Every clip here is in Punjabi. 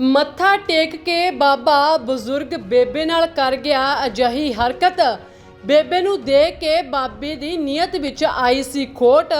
ਮੱਥਾ ਟੇਕ ਕੇ ਬਾਬਾ ਬਜ਼ੁਰਗ ਬੇਬੇ ਨਾਲ ਕਰ ਗਿਆ ਅਜਿਹੀ ਹਰਕਤ। ਬੇਬੇ ਨੂੰ ਦੇਖ ਕੇ ਬਾਬੇ ਦੀ ਨੀਅਤ ਵਿੱਚ ਆਈ ਸੀ ਖੋਟ।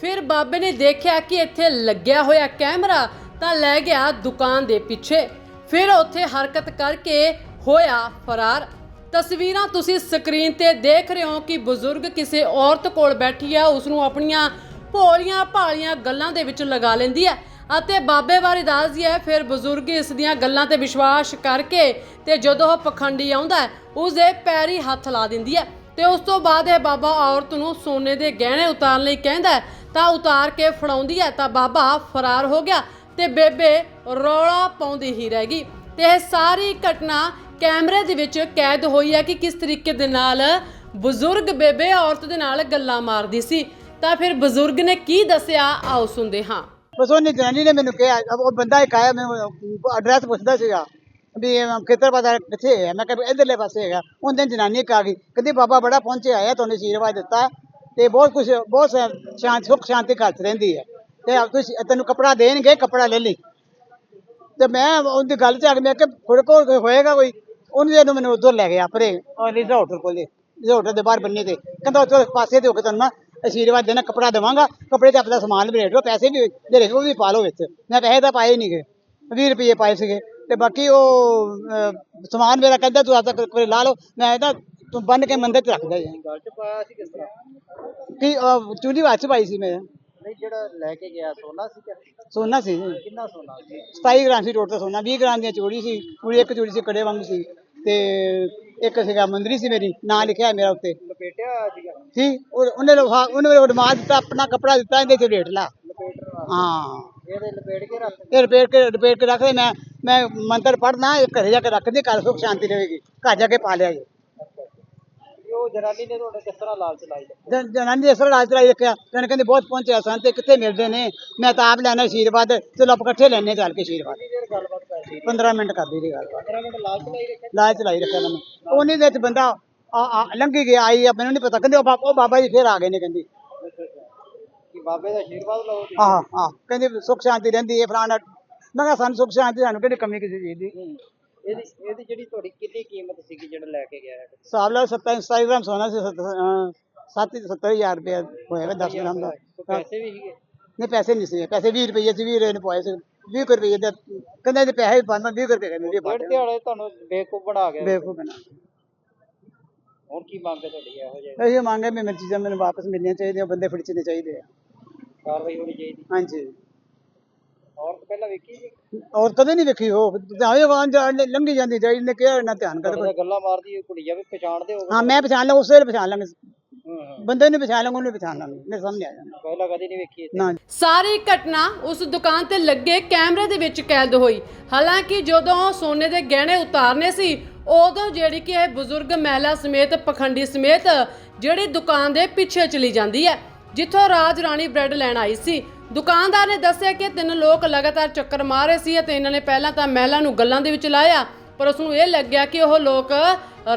ਫਿਰ ਬਾਬੇ ਨੇ ਦੇਖਿਆ ਕਿ ਇੱਥੇ ਲੱਗਿਆ ਹੋਇਆ ਕੈਮਰਾ ਤਾਂ ਲੈ ਗਿਆ ਦੁਕਾਨ ਦੇ ਪਿੱਛੇ। ਫਿਰ ਉੱਥੇ ਹਰਕਤ ਕਰਕੇ ਹੋਇਆ ਫਰਾਰ। ਤਸਵੀਰਾਂ ਤੁਸੀਂ ਸਕਰੀਨ ਤੇ ਦੇਖ ਰਹੇ ਹੋ ਕਿ ਬਜ਼ੁਰਗ ਕਿਸੇ ਔਰਤ ਕੋਲ ਬੈਠੀ ਆ ਉਸ ਨੂੰ ਆਪਣੀਆਂ ਭੋਲੀਆਂ ਭਾਲੀਆਂ ਗੱਲਾਂ ਦੇ ਵਿੱਚ ਲਗਾ ਲੈਂਦੀ ਹੈ ਅਤੇ ਬਾਬੇ ਬਾਰੇ ਦੱਸਦੀ ਹੈ ਫਿਰ ਬਜ਼ੁਰਗ ਇਸ ਦੀਆਂ ਗੱਲਾਂ ਤੇ ਵਿਸ਼ਵਾਸ ਕਰਕੇ ਤੇ ਜਦੋਂ ਉਹ ਪਖੰਡੀ ਆਉਂਦਾ ਹੈ, ਉਸ ਦੇ ਪੈਰੀ ਹੱਥ ਲਾ ਦਿੰਦੀ ਹੈ। ਤੇ ਉਸ ਤੋਂ ਬਾਅਦ ਇਹ ਬਾਬਾ ਔਰਤ ਨੂੰ ਸੋਨੇ ਦੇ ਗਹਿਣੇ ਉਤਾਰਨ ਲਈ ਕਹਿੰਦਾ ਤਾਂ ਉਤਾਰ ਕੇ ਫੜਾਉਂਦੀ ਹੈ ਤਾਂ ਬਾਬਾ ਫਰਾਰ ਹੋ ਗਿਆ ਤੇ ਬੇਬੇ ਰੌਲਾ ਪਾਉਂਦੀ ਹੀ ਰਹਿ ਗਈ। ਤੇ ਇਹ ਸਾਰੀ ਘਟਨਾ ਕੈਮਰੇ ਦੇ ਵਿੱਚ ਕੈਦ ਹੋਈ ਹੈ ਕਿ ਕਿਸ ਤਰੀਕੇ ਦੇ ਨਾਲ ਬਜ਼ੁਰਗ ਬੇਬੇ ਔਰਤ ਦੇ ਨਾਲ ਗੱਲਾਂ ਮਾਰਦੀ ਸੀ। ਤਾਂ ਫਿਰ ਬਜ਼ੁਰਗ ਨੇ ਕੀ ਦੱਸਿਆ? ਆਓ ਸੁਣਦੇ ਹਾਂ। ਬਸ ਉਹਨੇ ਜਨਾਨੀ ਨੇ ਮੈਨੂੰ ਕਿਹਾ ਉਹ ਬੰਦਾ ਇੱਕ ਆਇਆ, ਮੈਨੂੰ ਐਡਰੈਸ ਪੁੱਛਦਾ ਸੀਗਾ ਵੀ ਖੇਤਰ ਬਾਜ਼ਾਰ ਕਿੱਥੇ ਹੈ? ਮੈਂ ਕਿਹਾ ਵੀ ਇਧਰਲੇ ਪਾਸੇ ਹੈਗਾ। ਉਹਨੇ ਜਨਾਨੀ ਇੱਕ ਆ ਗਈ। ਕਹਿੰਦੀ, ਬਾਬਾ ਬੜਾ ਪਹੁੰਚਿਆ ਆਇਆ ਤੁਹਾਨੂੰ ਆਸ਼ੀਰਵਾਦ ਦਿੱਤਾ ਤੇ ਬਹੁਤ ਕੁਝ ਬਹੁਤ ਸ਼ਾਂਤ, ਸੁੱਖ ਸ਼ਾਂਤੀ ਘਰ 'ਚ ਰਹਿੰਦੀ ਹੈ। ਤੇ ਤੁਸੀਂ, ਤੈਨੂੰ ਕਪੜਾ ਦੇਣਗੇ, ਕਪੜਾ ਲੈ ਲਈ। ਤੇ ਮੈਂ ਉਹਦੀ ਗੱਲ 'ਚ ਆ ਕੇ ਮੈਂ ਕਿ ਤੁਹਾਡੇ ਕੋਲ ਹੋਏਗਾ ਕੋਈ? ਉਹਨੇ ਜਦੋਂ ਮੈਨੂੰ ਉਧਰ ਲੈ ਗਿਆ ਪਰੇ ਉਹ ਰਿਜ਼ੋਰਟ ਕੋਲੇ ਰਿਜ਼ੋਰਟ ਦੇ ਬਾਹਰ ਬੰਨੇ ਤੇ। ਕਹਿੰਦਾ, ਉੱਥੇ ਪਾਸੇ ਤੇ ਹੋ ਕੇ ਤੁਹਾਨੂੰ ਮੈਂ ਆਸ਼ੀਰਵਾਦ ਦੇਣਾ ਕਪੜਾ ਦੇਵਾਂਗਾ ਕਪੜੇ ਤੇ ਆਪਣਾ ਸਮਾਨ ਵੀ ਰੇਟ ਲਓ ਪੈਸੇ ਵੀ ਹੈਗੇ ਉਹ ਵੀ ਪਾ ਲਓ ਵਿੱਚ। ਮੈਂ ਪੈਸੇ ਤਾਂ ਪਾਏ ਨਹੀਂ ਗਏ 20 ਰੁਪਏ ਪਾਏ ਸੀਗੇ। ਤੇ ਬਾਕੀ ਉਹ ਸਮਾਨ ਮੇਰਾ ਕਹਿੰਦਾ ਤੂੰ ਆਪਦਾ ਕੋਈ ਲਾ ਲਓ ਮੈਂ ਇਹਦਾ ਤੂੰ ਬੰਨ ਕੇ ਮੰਦਰ 'ਚ ਰੱਖਦਾ ਜੀ। ਗੱਲ ਚ ਪਾਇਆ ਸੀ ਕਿਸ ਤਰ੍ਹਾਂ? ਕੀ ਚੂੜੀ ਵਾਚ ਪਾਈ ਸੀ ਮੈਂ। ਨਹੀਂ ਜਿਹੜਾ ਲੈ ਕੇ ਗਿਆ ਸੋਨਾ ਸੀ ਕਿ? ਸੋਨਾ ਸੀ। ਜੀ ਕਿੰਨਾ ਸੋਨਾ ਸੀ? 27 ਗ੍ਰਾਮ ਸੀ ਟੋਟਲ ਸੋਨਾ 20 ਗ੍ਰਾਮ ਦੀਆਂ ਚੂੜੀ ਸੀ ਪੂਰੀ ਇੱਕ ਚੂੜੀ ਸੀ ਕੜੇ ਵਾਂਗ ਸੀ। ਤੇ ਇੱਕ ਸੀਗਾ ਮੰਦਰੀ ਸੀ ਮੇਰੀ ਨਾਂ ਲਿਖਿਆ ਮੇਰਾ ਉੱਤੇ। ਲਪੇਟਿਆ ਹੋਇਆ ਸੀਗਾ? ਸੀ। ਉਹ- ਉਹਨੇ ਲੋਹਾ ਉਹਨੇ ਉਡਮਾ ਦਿੱਤਾ ਆਪਣਾ ਕਪੜਾ ਦਿੱਤਾ ਇਹਦੇ ਚ ਰੇਟ ਲਾ। ਹਾਂ। ਇਹਦੇ ਲਪੇਟ ਕੇ ਰੱਖ ਇਹ ਕੇ ਕੇ ਰੱਖਦੇ ਮੈਂ ਮੈਂ ਮੰਤਰ ਪੜਨਾ ਇਹ ਘਰੇ ਜਾ ਕੇ ਰੱਖਦੀ ਕੱਲ ਸੁਖ ਸ਼ਾਂਤੀ ਰਹੇਗੀ। ਘਰ ਜਾ ਕੇ ਪਾ ਲਿਆ ਜੀ। ਉਹ ਜਨਾਨੀ ਨੇ ਤੁਹਾਡੇ ਕਿਸ ਤਰ੍ਹਾਂ ਲਾਲਚ ਲਾਈ? ਜਨ- ਜਨਾਨੀ ਇਸ ਤਰ੍ਹਾਂ ਰਾਜ ਰਾਜ ਰੱਖਿਆ ਕਹਿੰਦੇ ਬਹੁਤ ਪਹੁੰਚਿਆ ਸਨ ਤੇ ਕਿੱਥੇ ਮਿਲਦੇ ਨੇ? ਮੈਂ ਤਾਂ ਆਪ ਲੈਣਾ ਆਸ਼ੀਰਵਾਦ ਚਲੋ ਆਪਾਂ ਇਕੱਠੇ ਲੈਣੇ ਚੱਲ ਕੇ ਆਸ਼ੀਰਵਾਦ ਕਿੰਨੀ ਦੇਰ ਗੱਲਬਾਤ ਕਰਦੀ? 15 ਮਿੰਟ ਕਰਦੀ ਰਹੀ ਗੱਲ। 15 ਮਿੰਟ ਲਾਲਚ ਲਾਈ ਰੱਖਿਆ? ਲਾਜ ਚਲਾਈ ਰੱਖਿਆ ਮੈਨੂੰ ਉਹਨੇ ਦੇ ਵਿੱਚ ਬੰਦਾ ਆ ਲੰਘੀ ਗਿਆ ਆਈ ਆ ਮੈਨੂੰ ਨਹੀਂ ਪਤਾ। ਕਹਿੰਦੇ ਉਹ ਬਾਬਾ ਉਹ ਬਾਬਾ ਜੀ ਫੇਰ ਆ ਗਏ ਨੇ ਕਹਿੰਦੀ। ਕਿ ਬਾਬੇ ਦਾ ਆਸ਼ੀਰਵਾਦ ਲਓ। ਆਹ ਆਹ ਕਹਿੰਦੇ ਸੁੱਖ ਸ਼ਾਂਤੀ ਰਹਿੰਦੀ ਹੈ ਫਲਾਣਾ। ਮੈਂ ਕਿਹਾ ਸਾਨੂੰ ਸੁੱਖ ਸ਼ਾਂਤੀ ਸਾਨੂੰ ਕਿਹੜੀ ਕਮੀ ਕਿਸੇ ਚੀਜ਼ ਦੀ। ਇਹਦੀ ਇਹਦੀ ਜਿਹੜੀ ਤੁਹਾਡੀ ਕਿੰਨੀ ਕੀਮਤ ਸੀਗੀ ਜਿਹੜਾ ਲੈ ਕੇ ਗਿਆ ਹੈ ਹਿਸਾਬ ਲਾ 27 27 ਗ੍ਰਾਮ ਸੋਨਾ ਸੀ 7 70000 ਰੁਪਏ ਹੋਏਗਾ 10 ਗ੍ਰਾਮ ਦਾ। ਪੈਸੇ ਵੀ ਸੀਗੇ? ਨਹੀਂ ਪੈਸੇ ਨਹੀਂ ਸੀ ਪੈਸੇ 20 ਰੁਪਏ ਸੀ 20 ਰੁਪਏ ਨੇ ਪਵਾਏ ਸੀ। 20 ਕੁ ਰੁਪਏ ਦੇ ਕਹਿੰਦੇ ਪੈਸੇ ਵੀ ਪਾਉਂਦਾ 20 ਕੁ ਰੁਪਏ ਕਹਿੰਦੇ ਵੀ ਦਿਹਾੜੇ ਤੁਹਾਨੂੰ ਬਣਾ ਗਿਆ ਬਣਾ ਹੁਣ ਕੀ ਮੰਗ ਹੈ ਤੁਹਾਡੀ? ਇਹੋ ਜਿਹੇ ਇਹ ਮੰਗੇ ਵੀ ਮੇਰੀ ਚੀਜ਼ਾਂ ਮੈਨੂੰ ਵਾਪਸ ਮਿਲਣੀਆਂ ਚਾਹੀਦੀਆਂ ਬੰਦੇ ਫੜਚਣੇ ਚਾਹੀਦੇ ਆ ਕਾਰਵਾਈ ਹੋਣੀ ਚਾਹੀਦੀ। ਹਾਂਜੀ। ਔਰਤ ਪਹਿਲਾਂ ਵੇਖੀ ਸੀ ਔਰ ਕਦੇ ਨਹੀਂ ਵੇਖੀ ਹੋ ਆਏ ਵਾਂ ਲੰਘੀ ਜਾਂਦੀ ਜਾਈ ਨੇ ਕਿਹਾ ਨਾ ਧਿਆਨ ਕਰ। ਨਾਲ ਗੱਲਾਂ ਮਾਰਦੀ ਹੋਈ ਕੁੜੀ ਜਾਵੇ ਪਛਾਣਦੇ ਹੋ ਹਾਂ ਮੈਂ ਪਛਾਣ ਲਾਂ ਉਸੇ ਵੇਲੇ ਪਛਾਣ ਲਾਂਗੇ। ਹੂੰ ਹੂੰ। ਬੰਦੇ ਨੂੰ ਪਛਾਣ ਲਾਂਗੇ ਉਹਨੂੰ ਪਛਾਣ ਲਾਂਗੇ। ਮੇਰੇ ਸਾਹਮਣੇ ਆ ਜਾਣਾ ਪਹਿਲਾਂ ਕਦੀ ਨਹੀਂ ਵੇਖੀ ਇੱਥੇ। ਨਾ। ਸਾਰੀ ਘਟਨਾ ਉਸ ਦੁਕਾਨ ਤੇ ਲੱਗੇ ਕੈਮਰੇ ਦੇ ਵਿੱਚ ਕੈਦ ਹੋਈ। ਹਾਲਾਂਕਿ ਜਦੋਂ ਸੋਨੇ ਦੇ ਗਹਿਣੇ ਉਤਾਰਨੇ ਸੀ ਉਦੋਂ ਜਿਹੜੀ ਕਿ ਇਹ ਬਜ਼ੁਰਗ ਮਹਿਲਾ ਸਮੇਤ ਪਖੰਡੀ ਸਮੇਤ ਜਿਹੜੀ ਦੁਕਾਨ ਦੇ ਪਿੱਛੇ ਚਲੀ ਜਾਂਦੀ ਹੈ ਜਿੱਥੋਂ ਰਾਜ ਰਾਣੀ ਬ੍ਰੈਡ ਲੈਣ ਆਈ ਸੀ। ਦੁਕਾਨਦਾਰ ਨੇ ਦੱਸਿਆ ਕਿ ਤਿੰਨ ਲੋਕ ਲਗਾਤਾਰ ਚੱਕਰ ਮਾਰ ਰਹੇ ਸੀ ਅਤੇ ਇਹਨਾਂ ਨੇ ਪਹਿਲਾਂ ਤਾਂ ਮਹਿਲਾ ਨੂੰ ਗੱਲਾਂ ਦੇ ਵਿੱਚ ਲਾਇਆ ਪਰ ਉਸ ਨੂੰ ਇਹ ਲੱਗਿਆ ਕਿ ਉਹ ਲੋਕ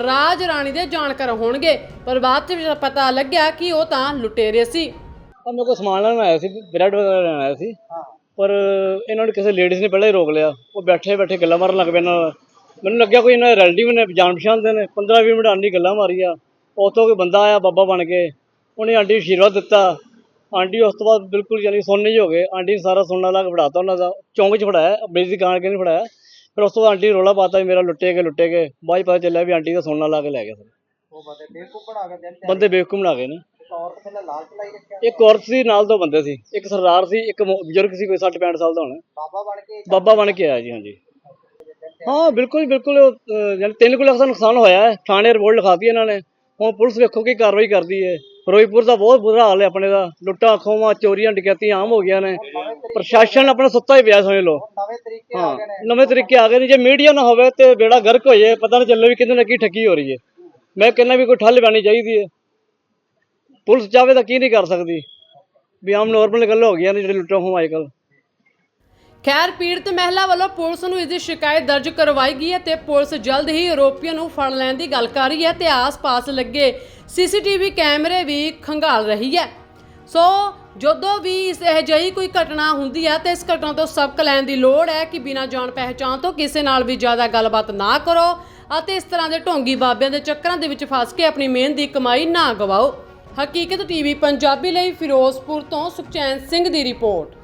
ਰਾਜ ਰਾਣੀ ਦੇ ਜਾਣਕਾਰ ਹੋਣਗੇ ਪਰ ਬਾਅਦ ਵਿੱਚ ਪਤਾ ਲੱਗਿਆ ਕਿ ਉਹ ਤਾਂ ਲੁਟੇਰੇ ਸੀ। ਮੇਰੇ ਕੋਲ ਸਮਾਨ ਲੈਣ ਆਇਆ ਸੀ ਬ੍ਰੈਡ ਵਗੈਰਾ ਲੈਣ ਆਇਆ ਸੀ। ਪਰ ਇਹਨਾਂ ਨੇ ਕਿਸੇ ਲੇਡੀਜ਼ ਨੇ ਪਹਿਲਾਂ ਹੀ ਰੋਕ ਲਿਆ। ਉਹ ਬੈਠੇ ਬੈਠੇ ਗੱਲਾਂ ਮਾਰਨ ਲੱਗ ਪਏ ਇਹਨਾਂ ਨਾਲ। ਮੈਨੂੰ ਲੱਗਿਆ ਕੋਈ ਇਹਨਾਂ ਦੇ ਰਿਲੇਟਿਵ ਨੇ ਜਾਣ ਪਛਾਣ ਦੇ ਨੇ। 15 20 ਮਿੰਟ ਆਂਟੀ ਗੱਲਾਂ ਮਾਰੀਆਂ। ਉੱਥੋਂ ਕੋਈ ਬੰਦਾ ਆਇਆ ਬਾਬਾ ਬਣ ਕੇ। ਉਹਨੇ ਆਂਟੀ ਨੂੰ ਆਸ਼ੀਰਵਾਦ ਦਿੱਤਾ। ਆਂਟੀ ਉਸ ਤੋਂ ਬਾਅਦ ਬਿਲਕੁਲ ਯਾਨੀ ਸੋਨੇ ਹੀ ਹੋ ਗਏ। ਆਂਟੀ ਸਾਰਾ ਸੋਨਾ ਲਾ ਕੇ ਫੜਾਤਾ ਉਹਨਾਂ ਦਾ। ਚੌਂਕ 'ਚ ਫੜਾਇਆ ਮੇਰੀ ਦੁਕਾਨ ਕੇ ਨਹੀਂ ਫੜਾਇਆ ਫਿਰ ਉਸ ਤੋਂ ਬਾਅਦ ਆਂਟੀ ਰੋਲਾ ਪਾਤਾ ਵੀ ਮੇਰਾ ਲੁੱਟੇ ਗਏ ਲੁੱਟੇ ਗਏ। ਬਾਅਦ 'ਚ ਪਤਾ ਚੱਲਿਆ ਵੀ ਆਂਟੀ ਦਾ ਸੋਨਾ ਲਾ ਕੇ ਲੈ ਸਾਰੇ। ਉਹ ਬੰਦੇ ਬੇਵਕੂਫ ਬਣਾ ਕੇ ਦਿਨ ਬੰਦੇ ਬੇਵਕੂਫ ਬਣਾ ਗਏ ਨੇ। ਔਰਤ ਪਹਿਲਾਂ ਲਾਲਚ ਲਾਈ ਰੱਖਿਆ। ਇੱਕ ਔਰਤ ਸੀ ਨਾਲ ਦੋ ਬੰਦੇ ਸੀ। ਇੱਕ ਸਰਦਾਰ ਸੀ ਇੱਕ ਮ- ਬਜ਼ੁਰਗ ਸੀ ਕੋਈ 60 65 ਸਾਲ ਦਾ ਹੋਣਾ। ਬਾਬਾ ਬਣ ਕੇ ਬਾਬਾ ਬਣ ਕੇ ਆਇਆ ਜੀ ਹਾਂਜੀ। ਹਾਂ ਬਿਲਕੁਲ ਬਿਲਕੁਲ ਯਾਨੀ 3 ਲੱਖ ਦਾ ਨੁਕਸਾਨ ਹੋਇਆ ਹੈ। ਥਾਣੇ ਰਿਪੋਰਟ ਲਿਖਾਤੀ ਇਹਨਾਂ ਨੇ। ਹੁਣ ਪੁਲਿਸ ਵੇਖੋ ਕੀ ਕਾਰਵਾਈ ਕਰਦੀ ਹੈ। ਫਿਰੋਜ਼ਪੁਰ ਦਾ ਬਹੁਤ ਬੁਰਾ ਹਾਲ ਹੈ ਆਪਣੇ ਦਾ। ਲੁੱਟਾਂ ਖੋਵਾਂ ਚੋਰੀਆਂ ਡਕੈਤੀਆਂ ਆਮ ਹੋ ਗਈਆਂ ਨੇ। ਪ੍ਰਸ਼ਾਸਨ ਆਪਣਾ ਸੁੱਤਾ ਹੀ ਪਿਆ ਸਮਝ ਲਓ। ਨਵੇਂ ਤਰੀਕੇ ਆ ਹਾਂ ਗਏ ਨੇ। ਨਵੇਂ ਤਰੀਕੇ ਆ ਗਏ ਨੇ। ਜੇ ਮੀਡੀਆ ਨਾ ਹੋਵੇ ਤੇ ਬੇੜਾ ਗਰਕ ਹੋ ਜਾਏ ਪਤਾ ਨਾ ਚੱਲੇ ਵੀ ਕਿਤੇ ਨਾ ਕੀ ਠੱਗੀ ਹੋ ਰਹੀ ਹੈ। ਮੈਂ ਕਹਿੰਦਾ ਵੀ ਕੋਈ ਠੱਲ ਪੈਣੀ ਚਾਹੀਦੀ ਹੈ। ਪੁਲਿਸ ਚਾਹਵੇ ਤਾਂ ਕੀ ਨਹੀਂ ਕਰ ਸਕਦੀ। ਵੀ ਆਮ ਨੋਰਮਲ ਗੱਲ ਹੋ ਗਈਆਂ ਨੇ ਜਿਹੜੇ ਲੁੱਟਾਂ ਖੋਵਾਂ ਅੱਜਕੱਲ੍ਹ ਖੈਰ, ਪੀੜਤ ਮਹਿਲਾ ਵੱਲੋਂ ਪੁਲਿਸ ਨੂੰ ਇਸ ਦੀ ਸ਼ਿਕਾਇਤ ਦਰਜ ਕਰਵਾਈ ਗਈ ਹੈ ਤੇ ਪੁਲਿਸ ਜਲਦ ਹੀ ਆਰੋਪੀਆਂ ਨੂੰ ਫੜ ਲੈਣ ਦੀ ਗੱਲ ਕਰ ਰਹੀ ਹੈ ਤੇ ਆਸ-ਪਾਸ ਲੱਗੇ ਸੀਸੀਟੀਵੀ ਕੈਮਰੇ ਵੀ ਖੰਗਾਲ ਰਹੀ ਹੈ। ਸੋ, ਜਦੋਂ ਵੀ ਇਸ ਅਜਿਹੀ ਕੋਈ ਘਟਨਾ ਹੁੰਦੀ ਹੈ ਤੇ ਇਸ ਘਟਨਾ ਤੋਂ ਸਬਕ ਲੈਣ ਦੀ ਲੋੜ ਹੈ ਕਿ ਬਿਨਾਂ ਜਾਣ ਪਹਿਚਾਣ ਤੋਂ ਕਿਸੇ ਨਾਲ ਵੀ ਜ਼ਿਆਦਾ ਗੱਲਬਾਤ ਨਾ ਕਰੋ ਅਤੇ ਇਸ ਤਰ੍ਹਾਂ ਦੇ ਢੋਂਗੀ ਬਾਬਿਆਂ ਦੇ ਚੱਕਰਾਂ ਦੇ ਵਿੱਚ ਫਸ ਕੇ ਆਪਣੀ ਮਿਹਨਤ ਦੀ ਕਮਾਈ ਨਾ ਗਵਾਓ। ਹਕੀਕਤ ਟੀਵੀ ਪੰਜਾਬੀ ਲਈ ਫਿਰੋਜ਼ਪੁਰ ਤੋਂ ਸੁਖਚੈਨ ਸਿੰਘ ਦੀ ਰਿਪੋਰਟ।